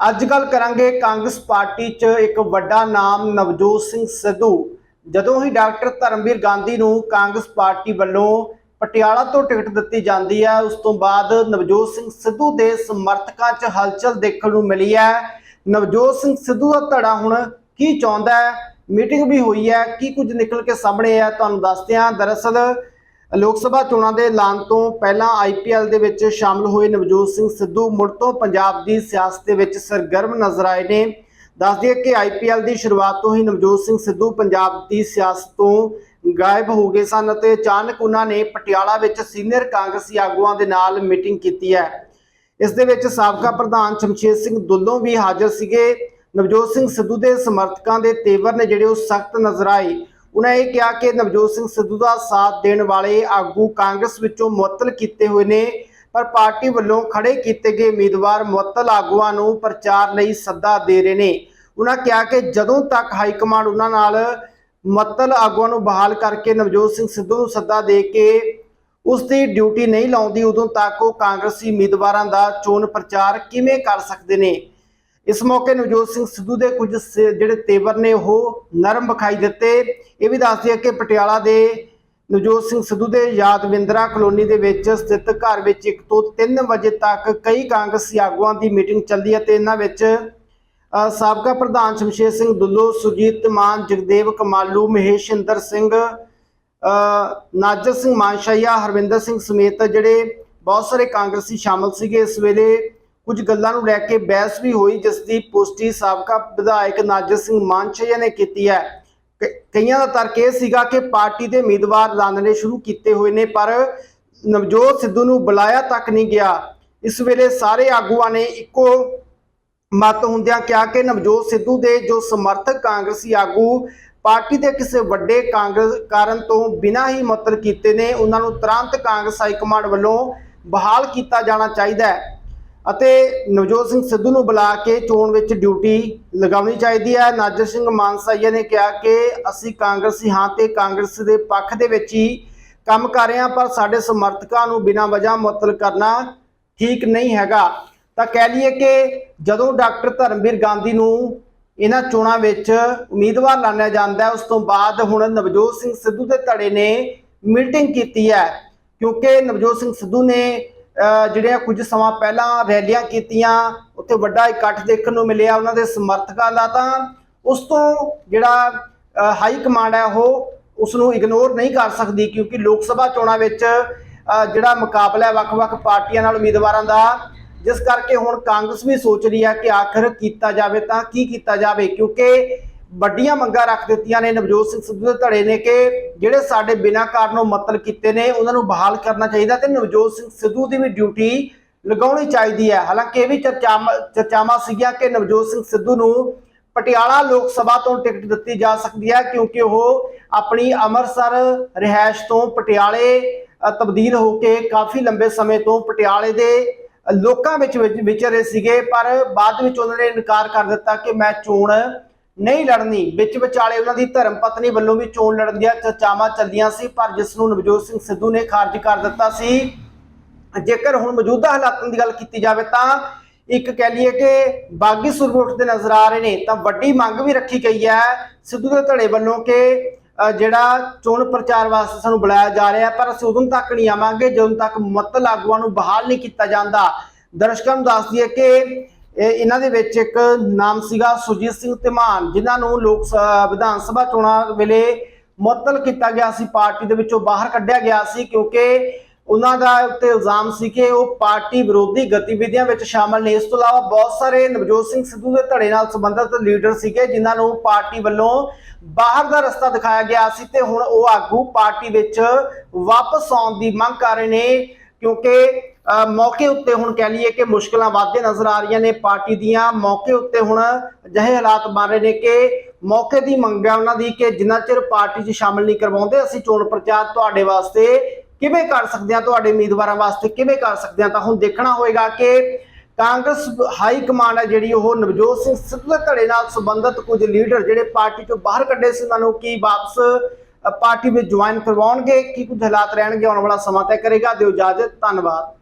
ਅੱਜ ਗੱਲ ਕਰਾਂਗੇ ਕਾਂਗਰਸ ਪਾਰਟੀ 'ਚ ਇੱਕ ਵੱਡਾ ਨਾਮ ਨਵਜੋਤ ਸਿੰਘ ਸਿੱਧੂ। ਜਦੋਂ ਹੀ ਡਾਕਟਰ ਧਰਮਵੀਰ ਗਾਂਧੀ ਨੂੰ ਕਾਂਗਰਸ ਪਾਰਟੀ ਵੱਲੋਂ ਪਟਿਆਲਾ ਤੋਂ ਟਿਕਟ ਦਿੱਤੀ ਜਾਂਦੀ ਹੈ, ਉਸ ਤੋਂ ਬਾਅਦ ਨਵਜੋਤ ਸਿੰਘ ਸਿੱਧੂ ਦੇ ਸਮਰਥਕਾਂ 'ਚ ਹਲਚਲ ਦੇਖਣ ਨੂੰ ਮਿਲੀ ਹੈ। ਨਵਜੋਤ ਸਿੰਘ ਸਿੱਧੂ ਦਾ ਧੜਾ ਹੁਣ ਕੀ ਚਾਹੁੰਦਾ ਹੈ? ਮੀਟਿੰਗ ਵੀ ਹੋਈ ਹੈ। ਕੀ ਕੁਝ ਨਿਕਲ ਕੇ ਸਾਹਮਣੇ ਹੈ? ਤੁਹਾਨੂੰ ਦੱਸਦੇ ਹਾਂ। ਦਰਅਸਲ ਲੋਕ ਸਭਾ ਚੋਣਾਂ ਦੇ ਐਲਾਨ ਤੋਂ ਪਹਿਲਾਂ ਆਈਪੀਐਲ ਦੇ ਵਿੱਚ ਸ਼ਾਮਲ ਹੋਏ ਨਵਜੋਤ ਸਿੰਘ ਸਿੱਧੂ ਮੁੜ ਤੋਂ ਪੰਜਾਬ ਦੀ ਸਿਆਸਤ ਦੇ ਵਿੱਚ ਸਰਗਰਮ ਨਜ਼ਰ ਆਏ ਨੇ। ਦੱਸ ਦਈਏ ਕਿ ਆਈਪੀਐਲ ਦੀ ਸ਼ੁਰੂਆਤ ਤੋਂ ਹੀ ਨਵਜੋਤ ਸਿੰਘ ਸਿੱਧੂ ਪੰਜਾਬ ਦੀ ਸਿਆਸਤ ਤੋਂ ਗਾਇਬ ਹੋ ਗਏ ਸਨ ਅਤੇ ਅਚਾਨਕ ਉਹਨਾਂ ਨੇ ਪਟਿਆਲਾ ਵਿੱਚ ਸੀਨੀਅਰ ਕਾਂਗਰਸੀ ਆਗੂਆਂ ਦੇ ਨਾਲ ਮੀਟਿੰਗ ਕੀਤੀ ਹੈ। ਇਸ ਦੇ ਵਿੱਚ ਸਾਬਕਾ ਪ੍ਰਧਾਨ ਸ਼ਮਸ਼ੇਰ ਸਿੰਘ ਦੁੱਲੋਂ ਵੀ ਹਾਜ਼ਰ ਸੀਗੇ। ਨਵਜੋਤ ਸਿੰਘ ਸਿੱਧੂ ਦੇ ਸਮਰਥਕਾਂ ਦੇ ਤੇਵਰ ਨੇ ਜਿਹੜੇ ਉਹ ਸਖਤ ਨਜ਼ਰ ਆਏ। ਉਹਨਾਂ ਇਹ ਕਿਹਾ ਕਿ ਨਵਜੋਤ ਸਿੰਘ ਸਿੱਧੂ ਦਾ ਸਾਥ ਦੇਣ ਵਾਲੇ ਆਗੂ ਕਾਂਗਰਸ ਵਿੱਚੋਂ ਮੁਅੱਤਲ ਕੀਤੇ ਹੋਏ ਨੇ, ਪਰ ਪਾਰਟੀ ਵੱਲੋਂ ਖੜੇ ਕੀਤੇ ਗਏ ਉਮੀਦਵਾਰ ਮੁਅੱਤਲ ਆਗੂਆਂ ਨੂੰ ਪ੍ਰਚਾਰ ਲਈ ਸੱਦਾ ਦੇ ਰਹੇ ਨੇ। ਉਹਨਾਂ ਕਿਹਾ ਕਿ ਜਦੋਂ ਤੱਕ ਹਾਈ ਕਮਾਂਡ ਉਹਨਾਂ ਨਾਲ ਮੁਅੱਤਲ ਆਗੂਆਂ ਨੂੰ ਬਹਾਲ ਕਰਕੇ ਨਵਜੋਤ ਸਿੰਘ ਸਿੱਧੂ ਨੂੰ ਸੱਦਾ ਦੇ ਕੇ ਉਸ ਦੀ ਡਿਊਟੀ ਨਹੀਂ ਲਾਉਂਦੀ, ਉਦੋਂ ਤੱਕ ਉਹ ਕਾਂਗਰਸੀ ਉਮੀਦਵਾਰਾਂ ਦਾ ਚੋਣ ਪ੍ਰਚਾਰ ਕਿਵੇਂ ਕਰ ਸਕਦੇ ਨੇ? ਇਸ ਮੌਕੇ ਨਵਜੋਤ ਸਿੰਘ ਸਿੱਧੂ ਦੇ ਕੁਝ ਸ- ਜਿਹੜੇ ਤੇਵਰ ਨੇ, ਉਹ ਨਰਮ ਵਿਖਾਈ ਦਿੱਤੇ। ਇਹ ਵੀ ਦੱਸ ਦਈਏ ਕਿ ਪਟਿਆਲਾ ਦੇ ਨਵਜੋਤ ਸਿੰਘ ਸਿੱਧੂ ਦੇ ਯਾਦਵਿੰਦਰਾ ਕਲੋਨੀ ਦੇ ਵਿੱਚ ਸਥਿਤ ਘਰ ਵਿੱਚ 1 ਤੋਂ 3 ਵਜੇ ਤੱਕ ਕਈ ਕਾਂਗਰਸੀ ਆਗੂਆਂ ਦੀ ਮੀਟਿੰਗ ਚੱਲਦੀ ਹੈ ਤੇ ਇਹਨਾਂ ਵਿੱਚ ਸਾਬਕਾ ਪ੍ਰਧਾਨ ਸ਼ਮਸ਼ੇਰ ਸਿੰਘ ਦੁੱਲੋ, ਸੁਰਜੀਤ ਮਾਨ, ਜਗਦੇਵ ਕਮਾਲੂ ਮਹੇਸ਼ ਇੰਦਰ ਸਿੰਘ ਨਾਜਰ ਸਿੰਘ ਮਾਨਸ਼ਾਹੀਆ, ਹਰਵਿੰਦਰ ਸਿੰਘ ਸਮੇਤ ਜਿਹੜੇ ਬਹੁਤ ਸਾਰੇ ਕਾਂਗਰਸੀ ਸ਼ਾਮਲ ਸੀਗੇ। ਇਸ ਵੇਲੇ ਕੁਝ ਗੱਲਾਂ ਨੂੰ ਲੈ ਕੇ ਬਹਿਸ ਵੀ ਹੋਈ, ਜਿਸ ਦੀ ਪੁਸ਼ਟੀ ਸਾਬਕਾ ਵਿਧਾਇਕ ਨਾਜਰ ਸਿੰਘ ਮਾਨਸ਼ਾਹੀਆ ਨੇ ਕੀਤੀ ਹੈ। ਕਈਆਂ ਦਾ ਤਰਕ ਇਹ ਸੀਗਾ ਕਿ ਪਾਰਟੀ ਦੇ ਉਮੀਦਵਾਰ ਲਾਣਨੇ ਸ਼ੁਰੂ ਕੀਤੇ ਹੋਏ ਨੇ, ਪਰ ਨਵਜੋਤ ਸਿੱਧੂ ਨੂੰ ਬੁਲਾਇਆ ਤੱਕ ਨਹੀਂ ਗਿਆ। ਇਸ ਵੇਲੇ ਸਾਰੇ ਆਗੂਆਂ ਨੇ ਇੱਕੋ ਮਤ ਹੁੰਦਿਆਂ ਕਿਹਾ ਕਿ ਨਵਜੋਤ ਸਿੱਧੂ ਦੇ ਜੋ ਸਮਰਥਕ ਕਾਂਗਰਸੀ ਆਗੂ ਪਾਰਟੀ ਦੇ ਕਿਸੇ ਵੱਡੇ ਕਾਂਗਰਸ, ਕਾਰਨ ਤੋਂ ਬਿਨਾਂ ਹੀ ਮੁਅੱਤਲ ਕੀਤੇ ਨੇ, ਉਹਨਾਂ ਨੂੰ ਤੁਰੰਤ ਕਾਂਗਰਸ ਹਾਈ ਕਮਾਂਡ ਵੱਲੋਂ ਬਹਾਲ ਕੀਤਾ ਜਾਣਾ ਚਾਹੀਦਾ ਹੈ। ਅਤੇ ਨਵਜੋਤ ਸਿੰਘ ਸਿੱਧੂ ਨੂੰ ਬੁਲਾ ਕੇ ਚੋਣ ਵਿੱਚ ਡਿਊਟੀ ਲਗਾਉਣੀ ਚਾਹੀਦੀ ਹੈ। ਨਾਜਰ ਸਿੰਘ ਮਾਨਸਾਈਆ ਨੇ ਕਿਹਾ ਕਿ ਅਸੀਂ ਕਾਂਗਰਸੀ ਹਾਂ ਤੇ ਕਾਂਗਰਸ ਦੇ ਪੱਖ ਦੇ ਵਿੱਚ ਹੀ ਕੰਮ ਕਰ ਰਹੇ ਹਾਂ, ਪਰ ਸਾਡੇ ਸਮਰਥਕਾਂ ਨੂੰ ਬਿਨਾਂ ਵਜ੍ਹਾ ਮੁਅੱਤਲ ਕਰਨਾ ਠੀਕ ਨਹੀਂ ਹੈਗਾ। ਤਾਂ ਕਹਿ ਲਈਏ ਕਿ ਜਦੋਂ ਡਾਕਟਰ ਧਰਮਵੀਰ ਗਾਂਧੀ ਨੂੰ ਇਹਨਾਂ ਚੋਣਾਂ ਵਿੱਚ ਉਮੀਦਵਾਰ ਲਾਣਿਆ ਜਾਂਦਾ ਉਸ ਤੋਂ ਬਾਅਦ ਹੁਣ ਨਵਜੋਤ ਸਿੰਘ ਸਿੱਧੂ ਦੇ ਧੜੇ ਨੇ ਮੀਟਿੰਗ ਕੀਤੀ ਹੈ, ਕਿਉਂਕਿ ਨਵਜੋਤ ਸਿੰਘ ਸਿੱਧੂ ਨੇ ਜਿਹੜੀਆਂ ਕੁਝ ਸਮਾਂ ਪਹਿਲਾਂ ਰੈਲੀਆਂ ਕੀਤੀਆਂ, ਉੱਥੇ ਵੱਡਾ ਇਕੱਠ ਦੇਖਣ ਨੂੰ ਮਿਲਿਆ ਉਹਨਾਂ ਦੇ ਸਮਰਥਕਾਂ ਦਾ ਤਾਂ ਉਸ ਤੋਂ ਜਿਹੜਾ ਹਾਈ ਕਮਾਂਡ ਹੈ ਉਹ ਉਸ ਨੂੰ ਇਗਨੋਰ ਨਹੀਂ ਕਰ ਸਕਦੀ ਕਿਉਂਕਿ ਲੋਕ ਸਭਾ ਚੋਣਾਂ ਵਿੱਚ ਜਿਹੜਾ ਮੁਕਾਬਲਾ ਹੈ ਵੱਖ-ਵੱਖ ਪਾਰਟੀਆਂ ਨਾਲ ਉਮੀਦਵਾਰਾਂ ਦਾ, ਜਿਸ ਕਰਕੇ ਹੁਣ ਕਾਂਗਰਸ ਵੀ ਸੋਚ ਰਹੀ ਹੈ ਕਿ ਆਖਰ ਕੀਤਾ ਜਾਵੇ ਤਾਂ ਕੀ ਕੀਤਾ ਜਾਵੇ ਕਿਉਂਕਿ ਵੱਡੀਆਂ ਮੰਗਾਂ ਰੱਖ ਦਿੱਤੀਆਂ ਨੇ, ਨਵਜੋਤ ਸਿੰਘ ਸਿੱਧੂ ਦੇ ਧੜੇ ਨੇ ਕਿ ਜਿਹੜੇ ਸਾਡੇ ਬਿਨਾਂ ਕਾਰਨੋਂ ਮਤਲਬ ਕੀਤੇ ਨੇ, ਉਹਨਾਂ ਨੂੰ ਬਹਾਲ ਕਰਨਾ ਚਾਹੀਦਾ ਤੇ ਨਵਜੋਤ ਸਿੰਘ ਸਿੱਧੂ ਦੀ ਵੀ ਡਿਊਟੀ ਲਗਾਉਣੀ ਚਾਹੀਦੀ ਹੈ। ਹਾਲਾਂਕਿ ਇਹ ਵੀ ਚਰਚਾਵਾਂ ਸੀਗੀਆਂ ਕਿ ਨਵਜੋਤ ਸਿੰਘ ਸਿੱਧੂ ਨੂੰ ਪਟਿਆਲਾ ਲੋਕ ਸਭਾ ਤੋਂ ਟਿਕਟ ਦਿੱਤੀ ਜਾ ਸਕਦੀ ਹੈ ਕਿਉਂਕਿ ਉਹ ਆਪਣੀ ਅੰਮ੍ਰਿਤਸਰ ਰਿਹਾਇਸ਼ ਤੋਂ ਪਟਿਆਲੇ ਤਬਦੀਲ ਹੋ ਕੇ ਕਾਫੀ ਲੰਬੇ ਸਮੇਂ ਤੋਂ ਪਟਿਆਲੇ ਦੇ ਲੋਕਾਂ ਵਿੱਚ, ਵਿਚ- ਵਿਚਰ ਸੀਗੇ, ਪਰ ਬਾਅਦ ਵਿੱਚ ਉਹਨਾਂ ਨੇ ਇਨਕਾਰ ਕਰ ਦਿੱਤਾ ਕਿ ਮੈਂ ਚੋਣ ਨਹੀਂ ਲੜਨੀ। ਵਿੱਚ ਵਿਚਾਲੇ ਉਹਨਾਂ ਦੀ ਧਰਮ ਪਤਨੀ ਵੱਲੋਂ ਵੀ ਚੋਣ ਲੜਨ ਦੀਆਂ ਚਰਚਾਵਾਂ ਚੱਲਦੀਆਂ ਸੀ, ਪਰ ਜਿਸ ਨੂੰ ਨਵਜੋਤ ਸਿੰਘ ਸਿੱਧੂ ਨੇ ਖਾਰਜ ਕਰ ਦਿੱਤਾ ਸੀ, ਜੇਕਰ ਹੁਣ ਮੌਜੂਦਾ ਹਾਲਾਤਾਂ ਦੀ ਗੱਲ ਕੀਤੀ ਜਾਵੇ ਤਾਂ ਇੱਕ ਕਹਿ ਲਈਏ ਕਿ ਬਾਗੀ ਸੁਰ ਵੀ ਉੱਠਦੇ ਨਜ਼ਰ ਆ ਰਹੇ ਨੇ, ਤਾਂ ਵੱਡੀ ਮੰਗ ਵੀ ਰੱਖੀ ਗਈ ਹੈ ਸਿੱਧੂ ਦੇ ਧੜੇ ਵੱਲੋਂ ਕਿ ਜਿਹੜਾ ਚੋਣ ਪ੍ਰਚਾਰ ਵਾਸਤੇ ਸਾਨੂੰ ਬੁਲਾਇਆ ਜਾ ਰਿਹਾ ਪਰ ਅਸੀਂ ਉਦੋਂ ਤੱਕ ਨਹੀਂ ਆਵਾਂਗੇ ਜਦੋਂ ਤੱਕ ਮੁਅੱਤਲ ਆਗੂਆਂ ਨੂੰ ਬਹਾਲ ਨਹੀਂ ਕੀਤਾ ਜਾਂਦਾ। ਦਰਸ਼ਕਾਂ ਨੂੰ ਦੱਸ ਦਈਏ ਕਿ ਇਹ ਇਹਨਾਂ ਦੇ ਵਿੱਚ ਇੱਕ ਨਾਮ ਸੀਗਾ ਸੁਰਜੀਤ ਸਿੰਘ ਧਮਾਨ, ਜਿਨ੍ਹਾਂ ਨੂੰ ਲੋਕ ਸ- ਵਿਧਾਨ ਸਭਾ ਚੋਣਾਂ ਵੇਲੇ ਮੁਅੱਤਲ ਕੀਤਾ ਗਿਆ ਸੀ, ਪਾਰਟੀ ਦੇ ਵਿੱਚੋਂ ਬਾਹਰ ਕੱਢਿਆ ਗਿਆ ਸੀ, ਕਿਉਂਕਿ ਉਹਨਾਂ ਦਾ ਉੱਤੇ ਇਲਜ਼ਾਮ ਸੀ ਕਿ ਉਹ ਪਾਰਟੀ ਵਿਰੋਧੀ ਗਤੀਵਿਧੀਆਂ ਵਿੱਚ ਸ਼ਾਮਲ ਨੇ। ਇਸ ਤੋਂ ਇਲਾਵਾ ਬਹੁਤ ਸਾਰੇ ਨਵਜੋਤ ਸਿੰਘ ਸਿੱਧੂ ਦੇ ਧੜੇ ਨਾਲ ਸੰਬੰਧਿਤ ਲੀਡਰ ਸੀਗੇ, ਜਿਨ੍ਹਾਂ ਨੂੰ ਪਾਰਟੀ ਵੱਲੋਂ ਬਾਹਰ ਦਾ ਰਸਤਾ ਦਿਖਾਇਆ ਗਿਆ ਸੀ ਤੇ ਹੁਣ ਉਹ ਆਗੂ ਪਾਰਟੀ ਵਿੱਚ ਵਾਪਸ ਆਉਣ ਦੀ ਮੰਗ ਕਰ ਰਹੇ ਨੇ। ਕਿਉਂਕਿ ਮੌਕੇ ਉੱਤੇ ਹੁਣ ਕਹਿ ਲਈਏ ਕਿ ਮੁਸ਼ਕਲਾਂ ਵੱਧਦੇ ਨਜ਼ਰ ਆ ਰਹੀਆਂ ਨੇ ਪਾਰਟੀ ਦੀਆਂ। ਮੌਕੇ ਉੱਤੇ ਹੁਣ ਅਜਿਹੇ ਹਾਲਾਤ ਬਣ ਰਹੇ ਨੇ ਕਿ ਮੌਕੇ ਦੀ ਮੰਗ ਹੈ ਉਹਨਾਂ ਦੀ ਕਿ ਜਿੰਨਾ ਚਿਰ ਪਾਰਟੀ 'ਚ ਸ਼ਾਮਲ ਨਹੀਂ ਕਰਵਾਉਂਦੇ, ਅਸੀਂ ਚੋਣ ਪ੍ਰਚਾਰ ਤੁਹਾਡੇ ਵਾਸਤੇ ਕਿਵੇਂ ਕਰ ਸਕਦੇ ਹਾਂ, ਤੁਹਾਡੇ ਉਮੀਦਵਾਰਾਂ ਵਾਸਤੇ ਕਿਵੇਂ ਕਰ ਸਕਦੇ ਹਾਂ? ਤਾਂ ਹੁਣ ਦੇਖਣਾ ਹੋਏਗਾ ਕਿ ਕਾਂਗਰਸ ਹਾਈ ਕਮਾਂਡ ਹੈ ਜਿਹੜੀ, ਉਹ ਨਵਜੋਤ ਸਿੰਘ ਸਿੱਧੂ ਦੇ ਧੜੇ ਨਾਲ ਸੰਬੰਧਿਤ ਕੁਝ ਲੀਡਰ ਜਿਹੜੇ ਪਾਰਟੀ ਤੋਂ ਬਾਹਰ ਕੱਢੇ ਸੀ, ਉਹਨਾਂ ਨੂੰ ਕੀ ਵਾਪਸ ਪਾਰਟੀ ਵਿੱਚ ਜੁਆਇਨ ਕਰਵਾਉਣਗੇ, ਕੀ ਕੁਝ ਹਾਲਾਤ ਰਹਿਣਗੇ, ਆਉਣ ਵਾਲਾ ਸਮਾਂ ਤੈਅ ਕਰੇਗਾ। ਦਿਓ ਇਜਾਜ਼ਤ, ਧੰਨਵਾਦ।